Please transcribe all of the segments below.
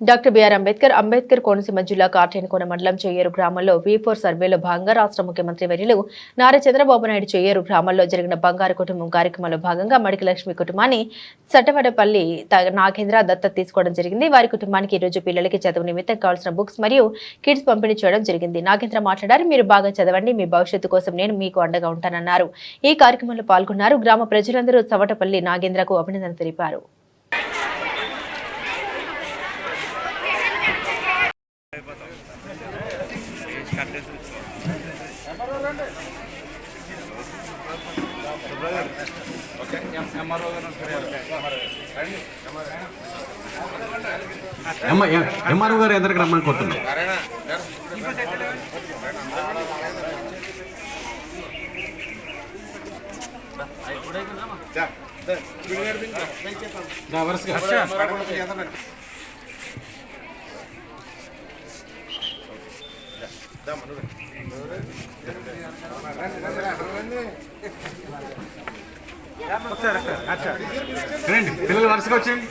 Doctor B R Ambedkar Ambedkar Konaseema జిల్లా కాటేనికోన మండలం చెయ్యేరు గ్రామంలో వి ఫోర్ సర్వేలో భాగంగా రాష్ట్ర ముఖ్యమంత్రి వర్యులు నారా చంద్రబాబు నాయుడు చెయ్యేరు గ్రామంలో జరిగిన బంగారు కుటుంబం కార్యక్రమంలో భాగంగా మడికి లక్ష్మి కుటుంబాన్ని సట్టవడపల్లి నాగేంద్ర దత్తత తీసుకోవడం జరిగింది. వారి కుటుంబానికి ఈరోజు రోజు పిల్లలకి చదువు నిమిత్తం కావాల్సిన బుక్స్ మరియు కిడ్స్ పంపిణీ చేయడం జరిగింది. నాగేంద్ర మాట్లాడారు. మీరు బాగా చదవండి. మీ భవిష్యత్తు కోసం నేను మీకు అండగా ఉంటానన్నారు. ఈ కార్యక్రమంలో పాల్గొన్నారు. గ్రామ ప్రజలందరూ చవటపల్లి నాగేంద్రకు అభినందన తెలిపారు. ఎంఆర్ఓ గారు ఎదురుకు రమ్మని కోరుతున్నాం దా, వరుసగా. రండి పిల్లలు వరుసగా వచ్చేయండి.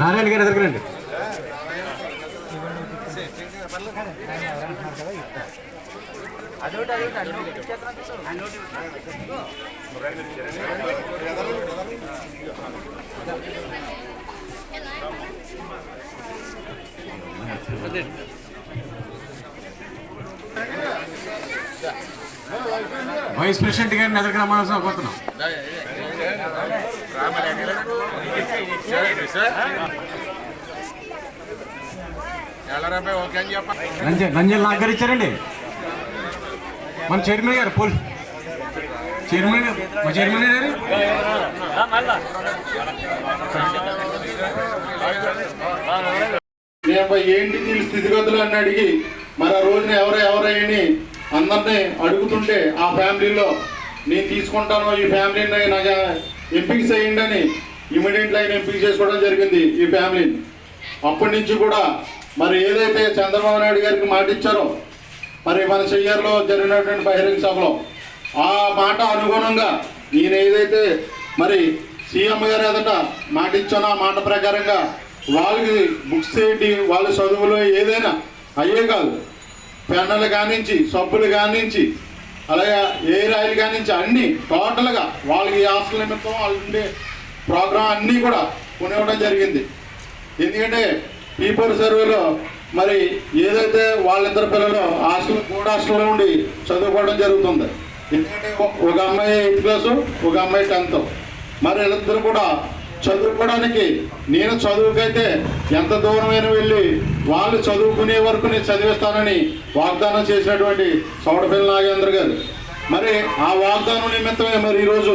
నారాయణ గారి దగ్గర రండి. వైస్ ప్రెసిడెంట్ గారిని ఎదురుకు రమ్మని కోరుతున్నాం. ఓకే అని నంజల్ నాకు గారు ఇచ్చారండి. మన చైర్మన్ గారు పోల్ చైర్మన్ మా చైర్మన్ గారు? ఏంటి వీళ్ళ స్థితిగతులు అని అడిగి మరి ఆ రోజున ఎవరు ఎవరయ్యని అందరినీ అడుగుతుంటే ఆ ఫ్యామిలీలో నేను తీసుకుంటాను ఈ ఫ్యామిలీని నాకు ఎంపిక చేయండి అని ఇమీడియట్లీ ఆయన ఎంపిక చేసుకోవడం జరిగింది ఈ ఫ్యామిలీని. అప్పటి నుంచి కూడా మరి ఏదైతే చంద్రబాబు నాయుడు గారికి మాట ఇచ్చారో మరి మన చెయ్యర్లో జరిగినటువంటి బహిరంగ సభలో ఆ మాట అనుగుణంగా ఈయన ఏదైతే మరి సీఎం గారు ఎదట మాట ఇచ్చానో ఆ మాట ప్రకారంగా వాళ్ళకి బుక్స్ ఏంటి వాళ్ళ చదువులో ఏదైనా అయ్యే కాదు. పెన్నులు కానించి సబ్బులు కానించి అలాగే ఏ ఆయిల్ కానించి అన్నీ టోటల్గా వాళ్ళకి హాస్టల్ నిమిత్తం వాళ్ళు ఉండే ప్రోగ్రాం అన్నీ కూడా కొనివ్వడం జరిగింది. ఎందుకంటే పీపర్ సర్వేలో మరి ఏదైతే వాళ్ళిద్దరు పిల్లలు హాస్టల్ కూడా హాస్టల్లో ఉండి చదువుకోవడం జరుగుతుంది. ఎందుకంటే ఒక- ఒక అమ్మాయి ఎయిత్ క్లాసు ఒక అమ్మాయి టెన్త్. మరి వీళ్ళిద్దరు కూడా చదువుకోవడానికి. నేను చదువుకైతే ఎంత దూరమైన వెళ్ళి వాళ్ళు చదువుకునే వరకు నేను చదివిస్తానని వాగ్దానం చేసినటువంటి సౌడపల్లి నాగేంద్ర గారు. మరి ఆ వాగ్దానం నిమిత్తమే మరి ఈరోజు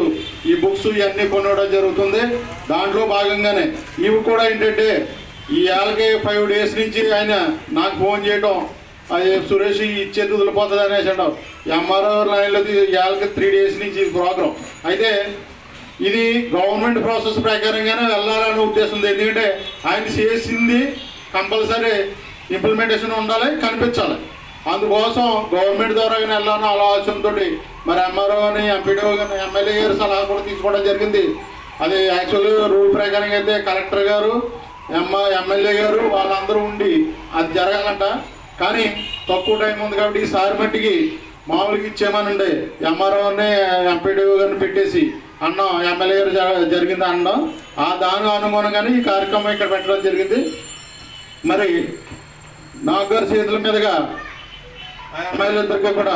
ఈ బుక్స్ ఇవన్నీ కొనడం జరుగుతుంది. దాంట్లో భాగంగానే ఇవి కూడా ఏంటంటే ఈ ఏళ్ళకి ఫైవ్ డేస్ నుంచి ఆయన నాకు ఫోన్ చేయటం అది సురేష్ ఇచ్చేది వదిలిపోతుంది అనేసాడు ఎంఆర్ఓ లైన్లో ఏళ్ళకి త్రీ డేస్ నుంచి ప్రోగ్రాం. అయితే ఇది గవర్నమెంట్ ప్రాసెస్ ప్రకారంగానే వెళ్ళాలనే ఉద్దేశం ఉంది ఎందుకంటే ఆయన చేసింది కంపల్సరీ ఇంప్లిమెంటేషన్ ఉండాలి కనిపించాలి. అందుకోసం గవర్నమెంట్ ద్వారా వెళ్ళాలని ఆలోచనతో మరి ఎంఆర్ఓ అని ఎంపీడీఓ కానీ ఎమ్మెల్యే గారు సలహా కూడా తీసుకోవడం జరిగింది. అది యాక్చువల్గా రూల్ ప్రకారం అయితే కలెక్టర్ గారు ఎమ్మ ఎమ్మెల్యే గారు వాళ్ళందరూ ఉండి అది జరగాలంట. కానీ తక్కువ టైం ఉంది కాబట్టి ఈసారి మట్టికి మామూలుగా ఇచ్చేమనండి ఎంఆర్ఓని ఎంపీడీఓ గారిని పెట్టేసి అన్నం ఎమ్మెల్యే గారు జ- జరిగింది అన్నం. ఆ దాని అనుగుణంగానే ఈ కార్యక్రమం ఇక్కడ పెట్టడం జరిగింది. మరి నాగ్ గారి చేతుల మీదుగా ఆ ఎమ్మెల్యేలందరికీ కూడా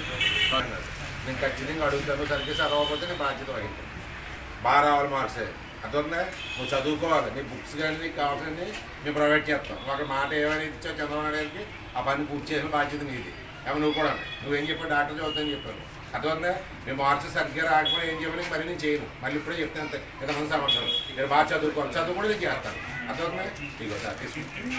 నేను ఖచ్చితంగా అడుగుతాను సరిగ్గా చదవకపోతే నేను బాధ్యత వహిస్తాను. బాగా రావాలి మార్క్స్ అదొందా నువ్వు చదువుకోవాలి. నీ బుక్స్ కానీ నీకు కావాల్సింది మేము ప్రొవైడ్ చేస్తాం ఒక మాట ఏమైనా ఇచ్చావు చంద్రబాబు గారికి ఆ పని పూర్తి చేసిన బాధ్యత నీది. ఏమో నువ్వు కూడా నువ్వేం చెప్పావు? డాక్టర్ చదువుతాని చెప్పాను. అదొందా మేము మార్క్స్ సరిగ్గా రాకపోతే ఏం చెప్పాలి మరి నేను చేయను. మళ్ళీ ఇప్పుడే చెప్తాను అంతే. ఇంతమంది సంవత్సరం ఇక్కడ బాగా చదువుకోవాలి. చదువు కూడా నేను చేస్తాను. అదొందా ఇగో సార్ తీసుకుంటాను.